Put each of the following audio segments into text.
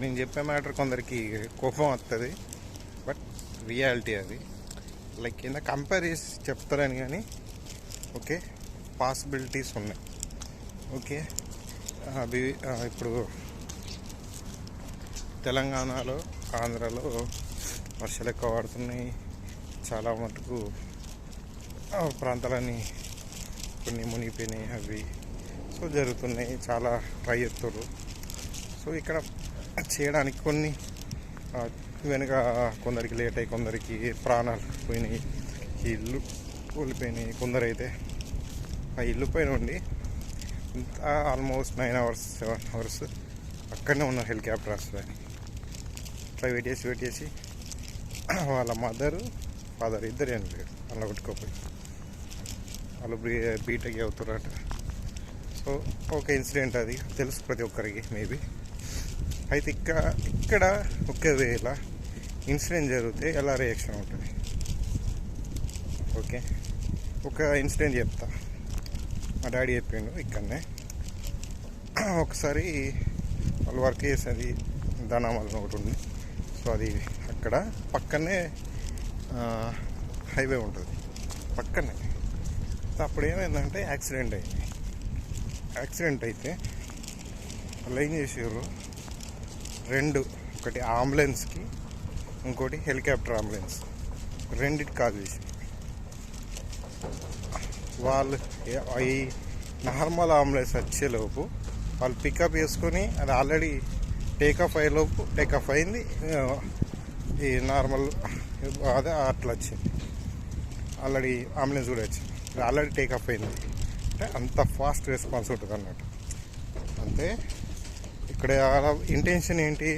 నేను చెప్పే మ్యాటర్ కొందరికి కోపం వస్తుంది బట్ రియాలిటీ అది. లైక్ కింద కంపేర్ చేసి చెప్తారని కానీ ఓకే పాసిబిలిటీస్ ఉన్నాయి. ఓకే అవి ఇప్పుడు తెలంగాణలో ఆంధ్రాలో వర్షాలు ఎక్కువ పడుతున్నాయి. చాలా మటుకు ఆ, ప్రాంతాలన్నీ కొన్ని మునిగిపోయినాయి అవి. సో జరుగుతున్నాయి. చాలా ట్రై చేస్తారు సో ఇక్కడ చేయడానికి కొన్ని వెనుక కొందరికి లేట్ అయ్యి కొందరికి ప్రాణాలు పోయినాయి ఈ ఇల్లు కూలిపోయినాయి. కొందరైతే ఆ ఇల్లు పైన ఉండి almost nine hours seven hours అక్కడనే ఉన్నారు హెలికాప్టర్ వస్తుంది ఇట్లా వెయిట్ చేసి వెయిట్ చేసి వాళ్ళ మదరు ఫాదర్ ఇద్దరు ఏం లేరు. అలా కొట్టుకోపోయి. వాళ్ళు బీ బీటెక్ అవుతారట సో ఒక ఇన్సిడెంట్ అది. తెలుసు ప్రతి ఒక్కరికి మేబీ అయితే ఇక్కడ ఇక్కడ ఒకవేళ ఇన్సిడెంట్ జరిగితే ఎలా రియాక్షన్ ఉంటుంది? ఓకే. ఒక ఇన్సిడెంట్ చెప్తా. మా డాడీ చెప్పిండు ఇక్కడనే. ఒకసారి వాళ్ళు వర్క్ చేసేది ధనామల్ ఒకటి ఉంది. సో అది అక్కడ పక్కనే హైవే ఉంటుంది. పక్కనే. సో అప్పుడు ఏమైందంటే యాక్సిడెంట్ అయింది. యాక్సిడెంట్ అయితే వాళ్ళు ఏం చేసారు రెండు ఒకటి అంబులెన్స్కి ఇంకోటి హెలికాప్టర్ అంబులెన్స్ రెండిటి కాల్ చేసి వాళ్ళు ఈ నార్మల్ అంబులెన్స్ వచ్చేలోపు వాళ్ళు పికప్ చేసుకొని అది ఆల్రెడీ టేకాఫ్ అయ్యేలోపు టేకాఫ్ అయింది ఈ నార్మల్ అదే అట్లా వచ్చింది. ఆల్రెడీ అంబులెన్స్ కూడా వచ్చింది. ఆల్రెడీ టేకాఫ్ అయింది. అంటే అంత ఫాస్ట్ రెస్పాన్స్ ఉంటుంది అన్నట్టు అంతే ఇక్కడ ఇంటెన్షన్ ఏంటి?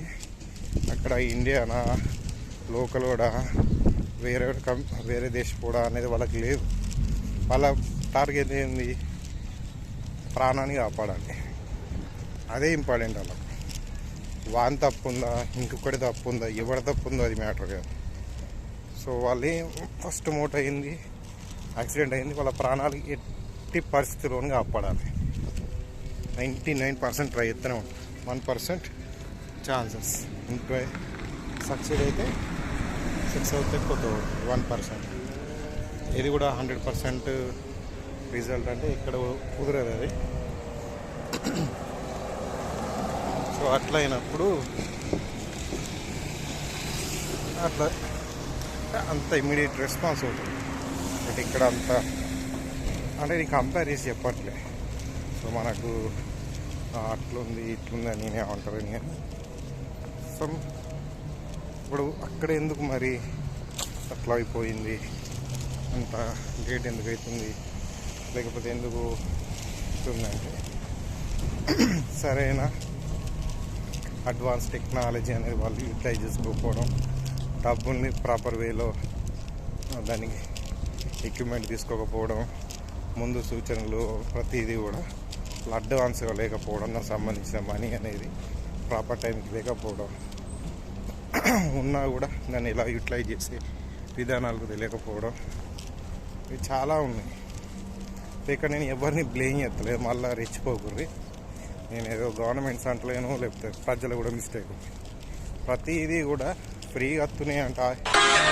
అక్కడ ఇండియానా లోకల్ కూడా వేరే కం వేరే దేశం కూడా అనేది వాళ్ళకి లేదు. వాళ్ళ టార్గెట్ ఏంది? ప్రాణాన్ని కాపాడాలి. అదే ఇంపార్టెంట్ వాళ్ళకి వాన్ తప్పు ఉందా? ఇంకొకటి తప్పు ఉందా? ఎవరి తప్పు ఉందో అది మ్యాటర్ కాదు. సో వాళ్ళు ఫస్ట్ మోట్ అయింది. యాక్సిడెంట్ అయింది. వాళ్ళ ప్రాణాలు ఎట్టి పరిస్థితిలోని కాపాడాలి. నైంటీ నైన్ పర్సెంట్ ట్రై చేస్తూనే ఉంటాం వన్ పర్సెంట్ ఛాన్సెస్. ఇంకా సక్సెడ్ అయితే సిక్స్ అవుతే కొత్త వన్ పర్సెంట్. ఇది కూడా హండ్రెడ్ పర్సెంట్ రిజల్ట్ అంటే ఇక్కడ కుదరదు అది. సో అట్లా అయినప్పుడు అట్లా అంత ఇమీడియట్ రెస్పాన్స్ అవుతుంది. బట్ ఇక్కడ అంత అంటే నేను కంపేర్ చేసి చెప్పట్లే. సో మనకు అట్లుంది ఇట్లుంది అని నేనేమంటారని కానీ సమ్ ఇప్పుడు అక్కడ ఎందుకు మరి అట్లా అయిపోయింది? అంత గేట్ ఎందుకు అవుతుంది లేకపోతే ఎందుకు అవుతుందంటే సరైన అడ్వాన్స్ టెక్నాలజీ అనేది వాళ్ళు యూటిలైజ్ చేసుకోకపోవడం డబ్బుల్ని ప్రాపర్ వేలో దానికి ఎక్విప్మెంట్ తీసుకోకపోవడం ముందు సూచనలు ప్రతిదీ కూడా అడ్వాన్స్ లేకపోవడం దానికి సంబంధించిన మనీ అనేది ప్రాపర్ టైంకి లేకపోవడం ఉన్నా కూడా దాన్ని ఎలా యూటిలైజ్ చేసే విధానాలకు తెలియకపోవడం ఇవి చాలా ఉన్నాయి. ఇక్కడ నేను ఎవరిని బ్లేమ్ చేస్తలేదు మళ్ళీ రెచ్చిపోకూరి నేను ఏదో గవర్నమెంట్స్ అంటలేను లేకపోతే ప్రజలు కూడా మిస్టేక్. ప్రతిదీ కూడా ఫ్రీగా వస్తున్నాయి అంట.